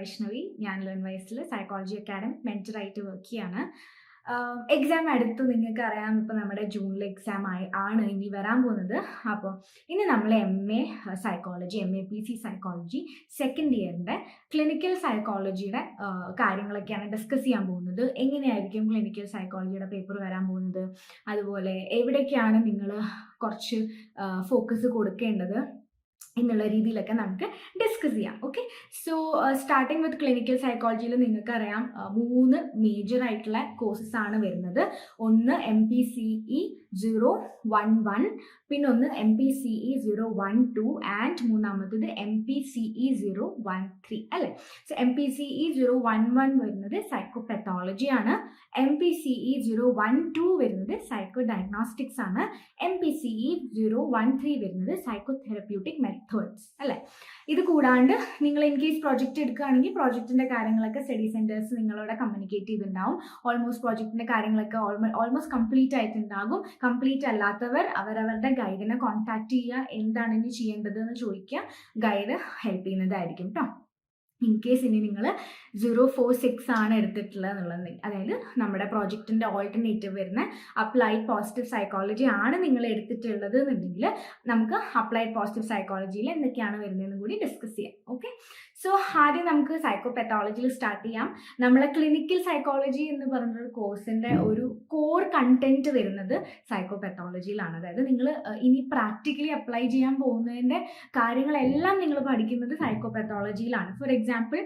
വൈഷ്ണവി ഞാൻ ലേൺ വൈസിൽ psychology academy മെന്ററായിട്ട് വർക്ക് ചെയ്യാണ്. എക്സാം അടുത്ത് നിങ്ങൾക്ക് അറിയാം ഇപ്പോൾ നമ്മുടെ ജൂണിൽ എക്സാം ആയി ആണ് ഇനി വരാൻ പോകുന്നത്. അപ്പോൾ ഇനി നമ്മൾ M A psychology M A P C psychology second ഇയറിന്റെ clinical സൈക്കോളജിയുടെ കാര്യങ്ങളൊക്കെയാണ് ഡിസ്കസ് ചെയ്യാൻ പോകുന്നത്. എങ്ങനെയായിരിക്കും ക്ലിനിക്കൽ സൈക്കോളജിയുടെ പേപ്പർ വരാൻ പോകുന്നത്? അതുപോലെ എവിടേക്കാണ് നിങ്ങൾ കുറച്ച് ഫോക്കസ് കൊടുക്കേണ്ടത്? എന്നുള്ള രീതിയിലൊക്കെ നമുക്ക് ഡിസ്കസ് ചെയ്യാം. Okay so starting with clinical സൈക്കോളജിയിൽ നിങ്ങൾക്കറിയാം മൂന്ന് മേജർ ആയിട്ടുള്ള കോഴ്സസ് ആണ് വരുന്നത്. ഒന്ന് M P C E zero one one പിന്നെ ഒന്ന് M P C E zero one two and മൂന്നാമത്തത് M P C E zero one three അല്ലേ? So M P C E zero one one വരുന്നത് psychopathology ആണ്. M P C E zero one two വരുന്നത് psycho diagnostics ആണ്. M P C E zero one three വരുന്നത് psycho therapeutic methods അല്ലേ? ഇത് കൂടാണ്ട് നിങ്ങൾ ഇൻ കേസ് പ്രോജക്റ്റ് എടുക്കുകയാണെങ്കിൽ പ്രോജക്റ്റിന്റെ കാര്യങ്ങളൊക്കെ സ്റ്റഡി സെന്റേഴ്സ് നിങ്ങളോട് കമ്മ്യൂണിക്കേറ്റ് ചെയ്തിട്ടുണ്ടാവും. ഓൾമോസ്റ്റ് പ്രോജക്റ്റിന്റെ കാര്യങ്ങളൊക്കെ ഓൾമോസ്റ്റ് കംപ്ലീറ്റ് ആയിട്ടുണ്ടാകും. കംപ്ലീറ്റ് അല്ലാത്തവർ അവരവരുടെ ഗൈഡിനെ കോൺടാക്ട് ചെയ്യുക എന്താണ് ഇനി ചെയ്യേണ്ടത് എന്ന് ചോദിക്കുക. ഗൈഡ് ഹെൽപ്പ് ചെയ്യുന്നതായിരിക്കും കേട്ടോ ഇൻ കേസ് ഇനി നിങ്ങൾ സീറോ ഫോർ സിക്സ് ആണ് എടുത്തിട്ടുള്ളത് എന്നുള്ളത് അതായത് നമ്മുടെ പ്രോജക്റ്റിന്റെ ഓൾട്ടർനേറ്റീവ് വരുന്ന അപ്ലൈഡ് പോസിറ്റീവ് സൈക്കോളജി ആണ് നിങ്ങൾ എടുത്തിട്ടുള്ളത് എന്നുണ്ടെങ്കിൽ നമുക്ക് അപ്ലൈഡ് പോസിറ്റീവ് സൈക്കോളജിയിൽ എന്തൊക്കെയാണ് വരുന്നതെന്ന് കൂടി ഡിസ്കസ് ചെയ്യാം. ഓക്കെ സോ ആദ്യം നമുക്ക് സൈക്കോ പെത്തോളജിയിൽ സ്റ്റാർട്ട് ചെയ്യാം. നമ്മളെ ക്ലിനിക്കൽ സൈക്കോളജി എന്ന് പറഞ്ഞൊരു കോഴ്സിന്റെ ഒരു കോർ കണ്ടന്റ് വരുന്നത് സൈക്കോ പെത്തോളജിയിലാണ് അതായത് നിങ്ങൾ ഇനി പ്രാക്ടിക്കലി അപ്ലൈ ചെയ്യാൻ പോകുന്നതിന്റെ കാര്യങ്ങളെല്ലാം നിങ്ങൾ പഠിക്കുന്നത് സൈക്കോ പെത്തോളജിയിലാണ് ഫോർ എക്സാമ്പിൾ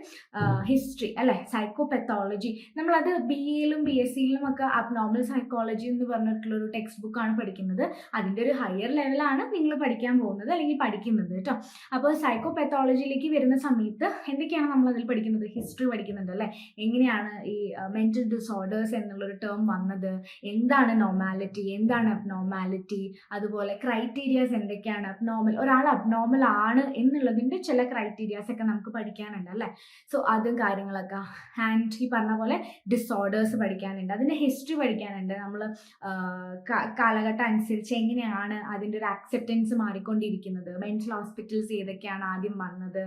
ഹിസ്റ്ററി അല്ലെ? സൈക്കോപെത്തോളജി നമ്മളത് ബി എയിലും ബി എസ് സിയിലും ഒക്കെ അബ്നോർമൽ സൈക്കോളജി എന്ന് പറഞ്ഞിട്ടുള്ള ഒരു ടെക്സ്റ്റ് ബുക്കാണ് പഠിക്കുന്നത്. അതിന്റെ ഒരു ഹയർ ലെവലാണ് നിങ്ങൾ പഠിക്കാൻ പോകുന്നത് അല്ലെങ്കിൽ പഠിക്കുന്നത് കേട്ടോ. അപ്പോൾ സൈക്കോ പെത്തോളജിയിലേക്ക് വരുന്ന സമയത്ത് എന്തൊക്കെയാണ് നമ്മൾ അതിൽ പഠിക്കുന്നത്? ഹിസ്റ്ററി പഠിക്കുന്നുണ്ട് അല്ലേ? എങ്ങനെയാണ് ഈ മെന്റൽ ഡിസോർഡേഴ്സ് എന്നുള്ളൊരു ടേം വന്നത്? എന്താണ് നോർമാലിറ്റി എന്താണ് അബ്നോർമാലിറ്റി അതുപോലെ ക്രൈറ്റീരിയാസ് എന്തൊക്കെയാണ് അബ്നോർമൽ ഒരാൾ അബ്നോർമൽ ആണ് എന്നുള്ളതിന്റെ ചില ക്രൈറ്റീരിയാസ് ഒക്കെ നമുക്ക് പഠിക്കാനുണ്ട് അല്ലേ? സോ അതും കാര്യങ്ങളൊക്കെ. ആൻഡ് ഈ പറഞ്ഞ പോലെ ഡിസോർഡേഴ്സ് പഠിക്കാനുണ്ട്. അതിന്റെ ഹിസ്റ്ററി പഠിക്കാനുണ്ട്. നമ്മൾ കാലഘട്ടം അനുസരിച്ച് എങ്ങനെയാണ് അതിന്റെ ഒരു ആക്സെപ്റ്റൻസ് മാറിക്കൊണ്ടിരിക്കുന്നത്? മെന്റൽ ഹോസ്പിറ്റൽസ് ഏതൊക്കെയാണ് ആദ്യം വന്നത്?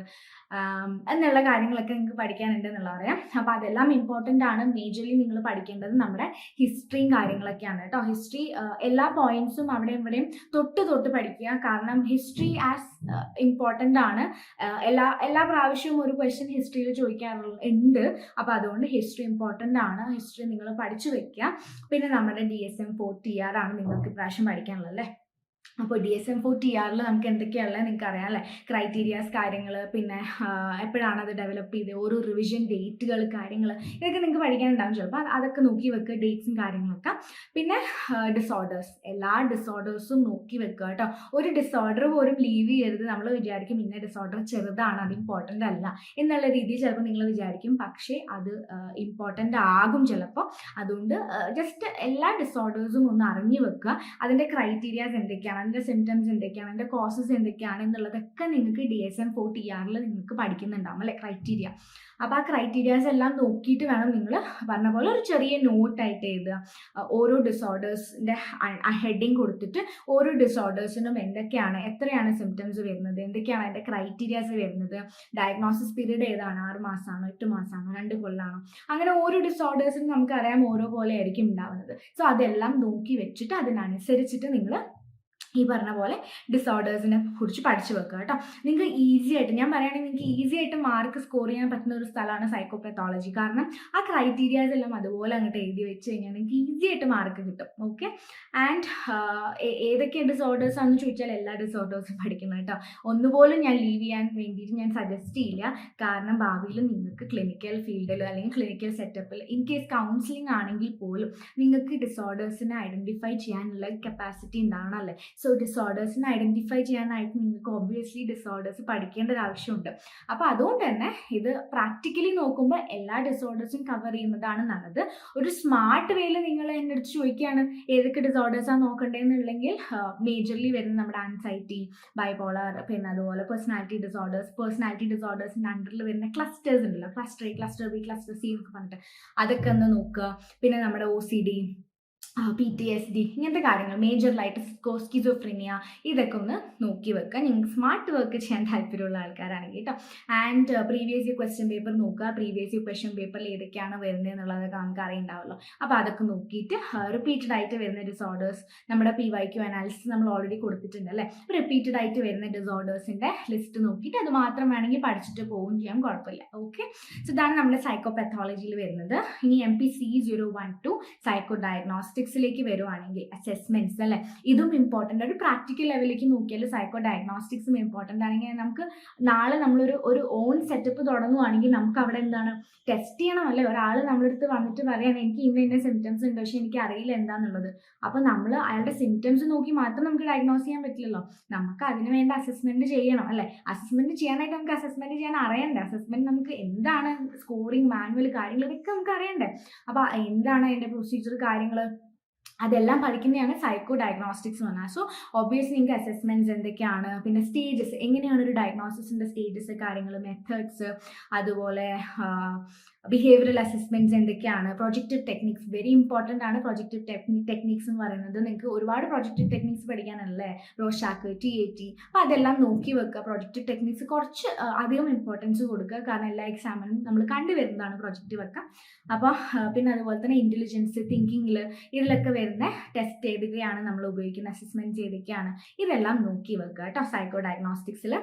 എന്നുള്ള കാര്യങ്ങളൊക്കെ നിങ്ങൾക്ക് പഠിക്കാനുണ്ട് എന്നുള്ള പറയാം. അപ്പോൾ അതെല്ലാം ഇമ്പോർട്ടന്റ് ആണ്. മേജർലി നിങ്ങൾ പഠിക്കേണ്ടത് നമ്മുടെ ഹിസ്റ്ററിയും കാര്യങ്ങളൊക്കെയാണ് കേട്ടോ. ഹിസ്റ്ററി എല്ലാ പോയിന്റ്സും അവിടെ ഇവിടെയും തൊട്ട് തൊട്ട് പഠിക്കുക. കാരണം ഹിസ്റ്ററി ആസ് ഇമ്പോർട്ടന്റ് ആണ്. എല്ലാ എല്ലാ പ്രാവശ്യവും ഒരു ക്വസ്റ്റ്യൻ ഹിസ്റ്ററിയിൽ ചോദിക്കാറുള്ള ഉണ്ട്. അപ്പോൾ അതുകൊണ്ട് ഹിസ്റ്ററി ഇമ്പോർട്ടന്റ് ആണ്. ഹിസ്റ്ററി നിങ്ങൾ പഠിച്ചു വെക്കുക. പിന്നെ നമ്മുടെ D S M four T R ആണ് നിങ്ങൾക്ക് ഇപ്രാവശ്യം പഠിക്കാനുള്ളത് അല്ലേ? അപ്പോൾ D S M four T ആറിൽ നമുക്ക് എന്തൊക്കെയാണല്ലേ നിങ്ങൾക്ക് അറിയാം അല്ലേ? ക്രൈറ്റീരിയാസ് കാര്യങ്ങൾ പിന്നെ എപ്പോഴാണ് അത് ഡെവലപ്പ് ചെയ്തത് ഓരോ റിവിഷൻ ഡേറ്റുകൾ കാര്യങ്ങൾ ഇതൊക്കെ നിങ്ങൾക്ക് പഠിക്കാനുണ്ടാവും ചിലപ്പോൾ അതൊക്കെ നോക്കി വെക്കുക ഡേറ്റ്സും കാര്യങ്ങളൊക്കെ. പിന്നെ ഡിസോർഡേഴ്സ് എല്ലാ ഡിസോർഡേഴ്സും നോക്കി വെക്കുക കേട്ടോ. ഒരു ഡിസോർഡർ പോലും ലീവ് ചെയ്യരുത് നമ്മൾ വിചാരിക്കും ഇന്ന ഡിസോർഡർ ചെറുതാണ് അത് ഇമ്പോർട്ടന്റ് അല്ല എന്നുള്ള രീതിയിൽ ചിലപ്പോൾ നിങ്ങൾ വിചാരിക്കും. പക്ഷേ അത് ഇമ്പോർട്ടന്റ് ആകും ചിലപ്പോൾ അതുകൊണ്ട് ജസ്റ്റ് എല്ലാ ഡിസോർഡേഴ്സും ഒന്ന് അറിഞ്ഞു വെക്കുക അതിന്റെ ക്രൈറ്റീരിയാസ് എന്തൊക്കെയാണ്? അതിന്റെ സിംറ്റംസ് എന്തൊക്കെയാണ്? അതിന്റെ കോസസ് എന്തൊക്കെയാണ്? എന്നുള്ളതൊക്കെ നിങ്ങൾക്ക് D S M four T ആറിൽ നിങ്ങൾക്ക് പഠിക്കുന്നുണ്ടാവും അല്ലെ? ക്രൈറ്റീരിയ അപ്പോൾ ആ ക്രൈറ്റീരിയാസ് എല്ലാം നോക്കിയിട്ട് വേണം നിങ്ങൾ പറഞ്ഞ പോലെ ഒരു ചെറിയ നോട്ടായിട്ട് എഴുതുക. ഓരോ ഡിസോർഡേഴ്സിന്റെ ഹെഡിങ് കൊടുത്തിട്ട് ഓരോ ഡിസോർഡേഴ്സിനും എന്തൊക്കെയാണ്? എത്രയാണ് സിംറ്റംസ് വരുന്നത്? എന്തൊക്കെയാണ് അതിന്റെ ക്രൈറ്റീരിയാസ് വരുന്നത്? ഡയഗ്നോസിസ് പീരീഡ് ഏതാണ്? ആറ് മാസമാണോ എട്ട് മാസമാണോ രണ്ട് കൊല്ലാണോ? അങ്ങനെ ഓരോ ഡിസോർഡേഴ്സിനും നമുക്കറിയാം ഓരോ പോലെ ആയിരിക്കും ഉണ്ടാവുന്നത്. സോ അതെല്ലാം നോക്കി വെച്ചിട്ട് അതിനനുസരിച്ചിട്ട് നിങ്ങൾ ഈ പറഞ്ഞ പോലെ ഡിസോർഡേഴ്സിനെ കുറിച്ച് പഠിച്ചു വെക്കുക കേട്ടോ നിങ്ങൾക്ക് ഈസി ആയിട്ട് ഞാൻ പറയുകയാണെങ്കിൽ നിങ്ങൾക്ക് ഈസി ആയിട്ട് മാർക്ക് സ്കോർ ചെയ്യാൻ പറ്റുന്ന ഒരു സ്ഥലമാണ് സൈക്കോപെത്തോളജി കാരണം ആ ക്രൈറ്റീരിയാസ് എല്ലാം അതുപോലെ അങ്ങോട്ട് എഴുതി വെച്ച് കഴിഞ്ഞാൽ നിങ്ങൾക്ക് ഈസി ആയിട്ട് മാർക്ക് കിട്ടും. ഓക്കെ ആൻഡ് ഏതൊക്കെ ഡിസോർഡേഴ്സ് ആണെന്ന് ചോദിച്ചാൽ എല്ലാ ഡിസോർഡേഴ്സും പഠിക്കണം കേട്ടോ ഒന്നുപോലും ഞാൻ ലീവ് ചെയ്യാൻ വേണ്ടിയിട്ട് ഞാൻ സജസ്റ്റ് ചെയ്യില്ല. കാരണം ഭാവിയിൽ നിങ്ങൾക്ക് ക്ലിനിക്കൽ ഫീൽഡിൽ അല്ലെങ്കിൽ ക്ലിനിക്കൽ സെറ്റപ്പിൽ ഇൻ കേസ് കൗൺസിലിംഗ് ആണെങ്കിൽ പോലും നിങ്ങൾക്ക് ഡിസോർഡേഴ്സിനെ ഐഡന്റിഫൈ ചെയ്യാനുള്ള കപ്പാസിറ്റി ഉണ്ടാവണം അല്ലേ? സോ ഡിസോർഡേഴ്സിനെ ഐഡന്റിഫൈ ചെയ്യാനായിട്ട് നിങ്ങൾക്ക് ഒബ്വിയസ്ലി ഡിസോർഡേഴ്സ് പഠിക്കേണ്ട ഒരു ആവശ്യമുണ്ട്. അപ്പോൾ അതുകൊണ്ട് തന്നെ ഇത് പ്രാക്ടിക്കലി നോക്കുമ്പോൾ എല്ലാ ഡിസോർഡേഴ്സും കവർ ചെയ്യുന്നതാണ് നല്ലത്. ഒരു സ്മാർട്ട് വേയിൽ നിങ്ങൾ എന്റെ അടുത്ത് ചോദിക്കുകയാണ് ഏതൊക്കെ ഡിസോർഡേഴ്സാണ് നോക്കേണ്ടതെന്നുണ്ടെങ്കിൽ മേജർലി വരുന്ന നമ്മുടെ ആൻസൈറ്റി ബൈപോളർ പിന്നെ അതുപോലെ പേഴ്സണാലിറ്റി ഡിസോർഡേഴ്സ് പേഴ്സണാലിറ്റി ഡിസോർഡേഴ്സിന്റെ അണ്ടറിൽ വരുന്ന ക്ലസ്റ്റേഴ്സ് ഉണ്ടല്ലോ. Cluster A cluster B cluster C എന്നൊക്കെ പറഞ്ഞിട്ട് അതൊക്കെ ഒന്ന് നോക്കുക. പിന്നെ നമ്മുടെ O C D P T S D ഇങ്ങനത്തെ കാര്യങ്ങൾ മേജറിലായിട്ട് സ്കിസോഫ്രീനിയ ഇതൊക്കെ ഒന്ന് നോക്കി വെക്കുക. നിങ്ങൾക്ക് സ്മാർട്ട് വർക്ക് ചെയ്യാൻ താല്പര്യമുള്ള ആൾക്കാരാണെങ്കിൽ കേട്ടോ and previous year question paper നോക്കുക. പ്രീവിയസ് ഇയർ ക്വസ്റ്റ്യൻ പേപ്പറിൽ ഏതൊക്കെയാണ് വരുന്നത് എന്നുള്ളതൊക്കെ നമുക്ക് അറിയുണ്ടാവുമല്ലോ അപ്പോൾ അതൊക്കെ നോക്കിയിട്ട് റിപ്പീറ്റഡ് ആയിട്ട് വരുന്ന ഡിസോർഡേഴ്സ് നമ്മുടെ പി വൈ ക്യു അനാലിസിസ് നമ്മൾ ഓൾറെഡി കൊടുത്തിട്ടുണ്ട് അല്ലേ? റിപ്പീറ്റഡ് ആയിട്ട് വരുന്ന ഡിസോർഡേഴ്സിന്റെ ലിസ്റ്റ് നോക്കിയിട്ട് അത് മാത്രം വേണമെങ്കിൽ പഠിച്ചിട്ട് പോവുകയും ചെയ്യാൻ കുഴപ്പമില്ല. ഓക്കെ സോ ഇതാണ് നമ്മുടെ സൈക്കോപാത്തോളജിയിൽ വരുന്നത്. ഇനി M P C zero one two psycho ഡയഗ്നോസ്റ്റിക്സിലേക്ക് വരുവാണെങ്കിൽ അസസ്മെന്റ്സ് അല്ലെ? ഇതും ഇമ്പോർട്ടന്റ് ഒരു പ്രാക്ടിക്കൽ ലെവലിലേക്ക് നോക്കിയാൽ സൈക്കോ ഡയഗ്നോസ്റ്റിക്സും ഇമ്പോർട്ടന്റ് ആണെങ്കിൽ നമുക്ക് നാളെ നമ്മളൊരു ഒരു ഓൺ സെറ്റപ്പ് തുടങ്ങുവാണെങ്കിൽ നമുക്ക് അവിടെ എന്താണ്? ടെസ്റ്റ് ചെയ്യണം അല്ലേ? ഒരാൾ നമ്മളടുത്ത് വന്നിട്ട് പറയാണ് എനിക്ക് ഇന്ന ഇന്ന സിംറ്റംസ് ഉണ്ട്. പക്ഷെ എനിക്ക് അറിയില്ല എന്താന്നുള്ളത്. അപ്പോൾ നമ്മൾ അയാളുടെ സിംറ്റംസ് നോക്കി മാത്രം നമുക്ക് ഡയഗ്നോസ് ചെയ്യാൻ പറ്റില്ലല്ലോ. നമുക്ക് അതിന് വേണ്ട അസസ്മെന്റ് ചെയ്യണം അല്ലേ? അസസ്മെന്റ് ചെയ്യാനായിട്ട് നമുക്ക് അസസ്മെന്റ് ചെയ്യാൻ അറിയണ്ടേ? അസസ്മെന്റ് നമുക്ക് എന്താണ് സ്കോറിംഗ് മാനുവൽ കാര്യങ്ങൾ ഇതൊക്കെ നമുക്ക് അറിയണ്ടേ? അപ്പൊ എന്താണ് അതിന്റെ പ്രൊസീജിയർ കാര്യങ്ങൾ അതെല്ലാം പഠിക്കുന്നതാണ് സൈക്കോ ഡയഗ്നോസ്റ്റിക്സ് എന്ന് പറഞ്ഞാൽ. സോ ഒബിയസ്ലി നിങ്ങൾക്ക് അസസ്മെന്റ്സ് എന്തൊക്കെയാണ് പിന്നെ സ്റ്റേജസ് എങ്ങനെയാണ് ഒരു ഡയഗ്നോസിസിന്റെ സ്റ്റേജസ് കാര്യങ്ങൾ മെത്തേഡ്സ് അതുപോലെ ബിഹേവിയറൽ അസസ്മെന്റ്സ് എന്തൊക്കെയാണ് പ്രൊജക്റ്റീവ് ടെക്നിക്സ് വെരി ഇമ്പോർട്ടന്റ് ആണ് പ്രൊജക്റ്റീവ് ടെക്നിക് ടെക്നിക്സ് എന്ന് പറയുന്നത്. നിങ്ങൾക്ക് ഒരുപാട് പ്രൊജക്റ്റീവ് ടെക്നിക്സ് പഠിക്കാനല്ലേ? റോഷാക്ക് ടി എ ടി അപ്പോൾ അതെല്ലാം നോക്കി വെക്കുക. പ്രൊജക്റ്റീവ് ടെക്നിക്സ് കുറച്ച് അധികം ഇമ്പോർട്ടൻസ് കൊടുക്കുക. കാരണം എല്ലാ എക്സാമിനും നമ്മൾ കണ്ടുവരുന്നതാണ് പ്രൊജക്റ്റീവ് ഒക്കെ. അപ്പോൾ പിന്നെ അതുപോലെ തന്നെ ഇന്റലിജൻസ് തിങ്കിങ്ങിൽ ഇതിലൊക്കെ വരുന്ന ടെസ്റ്റ് ചെയ്തൊക്കെയാണ് നമ്മൾ ഉപയോഗിക്കുന്ന അസസ്മെന്റ് ചെയ്തൊക്കെയാണ് ഇതെല്ലാം നോക്കി വെക്കുക കേട്ടോ psycho ഡയഗ്നോസ്റ്റിക്സിൽ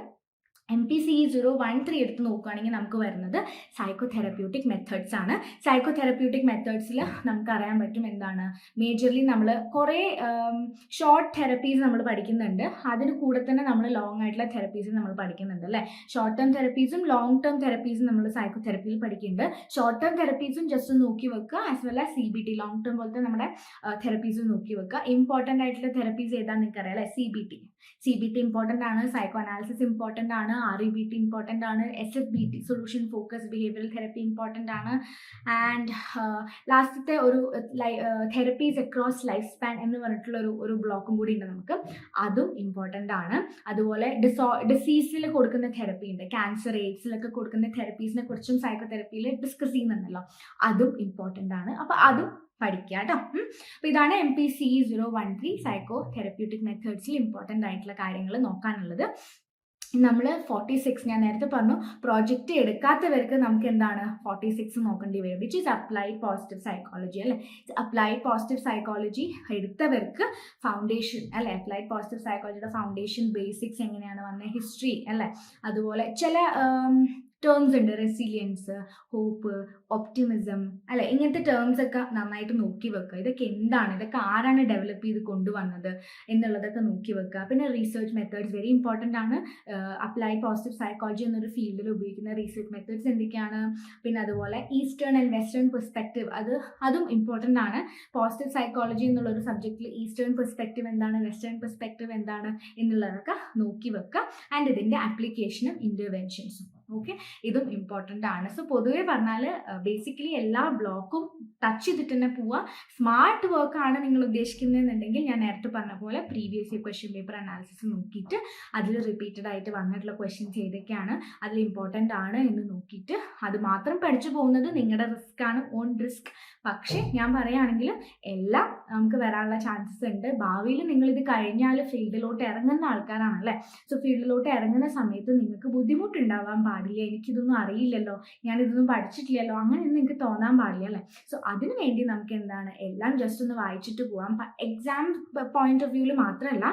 M P C zero one three എടുത്ത് നോക്കുകയാണെങ്കിൽ നമുക്ക് വരുന്നത് സൈക്കോ തെറപ്യൂട്ടിക് മെത്തേഡ്സ് ആണ് സൈക്കോ തെറപ്യൂട്ടിക് മെത്തേഡ്സിൽ നമുക്ക് അറിയാൻ പറ്റും എന്താണ്. മേജർലി നമ്മൾ കുറേ ഷോർട്ട് തെറപ്പീസ് നമ്മൾ പഠിക്കുന്നുണ്ട്. അതിന് കൂടെ തന്നെ നമ്മൾ ലോങ് ആയിട്ടുള്ള തെറപ്പീസ് നമ്മൾ പഠിക്കുന്നുണ്ട് അല്ലേ? ഷോർട്ട് ടേം തെറപ്പീസും ലോങ് ടേം തെറപ്പീസും നമ്മൾ സൈക്കോ തെറപ്പിയിൽ പഠിക്കുന്നുണ്ട്. ഷോർട്ട് ടേം തെറപ്പീസും ജസ്റ്റ് നോക്കി വെക്കുക as well as C B T long term പോലത്തെ നമ്മുടെ തെറപ്പീസും നോക്കി വെക്കുക. ഇമ്പോർട്ടന്റ് ആയിട്ടുള്ള തെറപ്പീസ് ഏതാണെന്ന് നിങ്ങൾക്ക് അറിയാം അല്ലേ? C B T C B T important ആണ് സൈക്കോ അനാലിസിസ് ഇമ്പോർട്ടന്റ് ആണ് R E B T important ആണ്. S F B T solution focus behavioural therapy important ആണ്. ആൻഡ് ലാസ്റ്റത്തെ ഒരു തെറപ്പീസ് അക്രോസ് ലൈഫ് സ്പാൻ എന്ന് പറഞ്ഞിട്ടുള്ള ഒരു ഒരു ബ്ലോക്കും കൂടി ഉണ്ട് നമുക്ക്. അതും ഇമ്പോർട്ടന്റ് ആണ്. അതുപോലെ ഡിസോ ഡിസീസിൽ കൊടുക്കുന്ന തെറപ്പി ഉണ്ട്. ക്യാൻസർ എയ്ഡ്സിലൊക്കെ കൊടുക്കുന്ന തെറപ്പീസിനെ കുറിച്ചും സൈക്കോ തെറപ്പിയിൽ ഡിസ്കസ് ചെയ്യുന്നുണ്ടല്ലോ. അതും ഇമ്പോർട്ടന്റ് ആണ്. അപ്പോൾ അതും പഠിക്കുക കേട്ടോ അപ്പോൾ ഇതാണ് M P C zero one three psycho therapeutic മെത്തേഡ്സിൽ important ആയിട്ടുള്ള കാര്യങ്ങൾ നോക്കാനുള്ളത്. നമ്മൾ ഫോർട്ടി സിക്സ് ഞാൻ നേരത്തെ പറഞ്ഞു പ്രോജക്റ്റ് എടുക്കാത്തവർക്ക് നമുക്ക് എന്താണ് ഫോർട്ടി സിക്സ് നോക്കേണ്ടി വരും which is applied positive psychology അല്ലേ? അപ്ലൈഡ് പോസിറ്റീവ് സൈക്കോളജി എടുത്തവർക്ക് ഫൗണ്ടേഷൻ അല്ലെ? അപ്ലൈഡ് പോസിറ്റീവ് സൈക്കോളജിയുടെ ഫൗണ്ടേഷൻ ബേസിക്സ് എങ്ങനെയാണ് വന്നത് ഹിസ്റ്ററി അല്ലേ? അതുപോലെ ചില ടേംസ് ഉണ്ട്. റെസിലിയൻസ് ഹോപ്പ് ഒപ്റ്റിമിസം അല്ലെ? ഇങ്ങനത്തെ ടേംസ് ഒക്കെ നന്നായിട്ട് നോക്കി വെക്കുക. ഇതൊക്കെ എന്താണ്? ഇതൊക്കെ ആരാണ് ഡെവലപ്പ് ചെയ്ത് കൊണ്ടുവന്നത് എന്നുള്ളതൊക്കെ നോക്കി വെക്കുക. പിന്നെ റീസെർച്ച് മെത്തേഡ്സ് വെരി ഇമ്പോർട്ടന്റ് ആണ്. അപ്ലൈഡ് പോസിറ്റീവ് സൈക്കോളജി എന്നൊരു ഫീൽഡിൽ ഉപയോഗിക്കുന്ന റീസെർച്ച് മെത്തേഡ്സ് എന്തൊക്കെയാണ്? പിന്നെ അതുപോലെ ഈസ്റ്റേൺ ആൻഡ് വെസ്റ്റേൺ പെർസ്പെക്റ്റീവ് അത് അതും ഇമ്പോർട്ടന്റ് ആണ്. പോസിറ്റീവ് സൈക്കോളജി എന്നുള്ള ഒരു സബ്ജക്റ്റിൽ ഈസ്റ്റേൺ പെർസ്പെക്റ്റീവ് എന്താണ്? വെസ്റ്റേൺ പെർസ്പെക്റ്റീവ് എന്താണ്? എന്നുള്ളതൊക്കെ നോക്കി വെക്കുക. ആൻഡ് ഇതിന്റെ ആപ്ലിക്കേഷനും ഇന്റർവെൻഷൻസും ഓക്കെ ഇതും ഇമ്പോർട്ടന്റ് ആണ്. സോ പൊതുവെ പറഞ്ഞാൽ ബേസിക്കലി എല്ലാ ബ്ലോക്കും ടച്ച് ചെയ്തിട്ട് തന്നെ പോവുക സ്മാർട്ട് വർക്ക് ആണ് നിങ്ങൾ ഉദ്ദേശിക്കുന്നതെന്നുണ്ടെങ്കിൽ ഞാൻ നേരത്തെ പറഞ്ഞ പോലെ previous year question paper analysis നോക്കിയിട്ട് അതിൽ റിപ്പീറ്റഡ് ആയിട്ട് വന്നിട്ടുള്ള ക്വസ്റ്റ്യൻസ് ഏതൊക്കെയാണ് അതിൽ ഇമ്പോർട്ടന്റ് ആണ് എന്ന് നോക്കിയിട്ട് അത് മാത്രം പഠിച്ചു പോകുന്നത് നിങ്ങളുടെ റിസ്ക് ആണ് ഓൺ റിസ്ക് പക്ഷേ ഞാൻ പറയുകയാണെങ്കിൽ എല്ലാം നമുക്ക് വരാനുള്ള ചാൻസസ് ഉണ്ട്. ഭാവിയിൽ നിങ്ങൾ ഇത് കഴിഞ്ഞാൽ ഫീൽഡിലോട്ട് ഇറങ്ങുന്ന ആൾക്കാരാണ് അല്ലേ? സോ ഫീൽഡിലോട്ട് ഇറങ്ങുന്ന സമയത്ത് നിങ്ങൾക്ക് ബുദ്ധിമുട്ടുണ്ടാവാൻ പാടില്ല. എനിക്കിതൊന്നും അറിയില്ലല്ലോ. ഞാൻ ഇതൊന്നും പഠിച്ചിട്ടില്ലല്ലോ. അങ്ങനെയൊന്നും നിങ്ങൾക്ക് തോന്നാൻ പാടില്ല അല്ലേ? സോ അതിനു വേണ്ടി നമുക്ക് എന്താണ്? എല്ലാം ജസ്റ്റ് ഒന്ന് വായിച്ചിട്ട് പോകാം എക്സാം പോയിന്റ് ഓഫ് വ്യൂവിൽ മാത്രമല്ല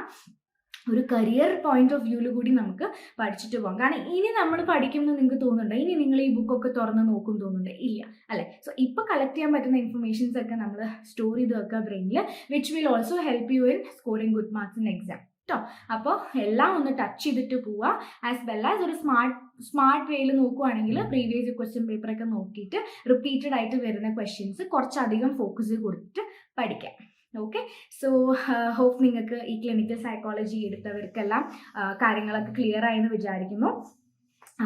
ഒരു കരിയർ പോയിന്റ് ഓഫ് വ്യൂവിൽ കൂടി നമുക്ക് പഠിച്ചിട്ട് പോകാം കാരണം ഇനി നമ്മൾ പഠിക്കുമെന്ന് നിങ്ങൾക്ക് തോന്നുന്നുണ്ടോ? ഇനി ബുക്കൊക്കെ തുറന്ന് നോക്കും തോന്നുന്നുണ്ട്. ഇല്ല. അല്ലെ? സോ ഇപ്പൊ കളക്ട് ചെയ്യാൻ പറ്റുന്ന ഇൻഫർമേഷൻസ് ഒക്കെ നമ്മൾ സ്റ്റോർ ചെയ്ത് വെക്കുക ബ്രെയിനിൽ which will also help you in scoring good marks in exam കേട്ടോ അപ്പോൾ എല്ലാം ഒന്ന് ടച്ച് ചെയ്തിട്ട് പോവുക ആസ് വെൽ ആസ് ഒരു സ്മാർട്ട് സ്മാർട്ട് വേയിൽ നോക്കുവാണെങ്കിൽ പ്രീവിയസ് ക്വസ്റ്റ്യൻ പേപ്പർ ഒക്കെ നോക്കിയിട്ട് റിപ്പീറ്റഡ് ആയിട്ട് വരുന്ന ക്വസ്റ്റ്യൻസ് കുറച്ചധികം ഫോക്കസ് കൊടുത്തിട്ട് പഠിക്കാം. ഓക്കെ സോ ഹോപ്പ് നിങ്ങൾക്ക് ഈ ക്ലിനിക്കൽ സൈക്കോളജി എടുത്തവർക്കെല്ലാം കാര്യങ്ങളൊക്കെ ക്ലിയർ ആയെന്ന് വിചാരിക്കുന്നു.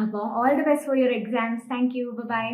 അപ്പോൾ all the best for your exams thank you bye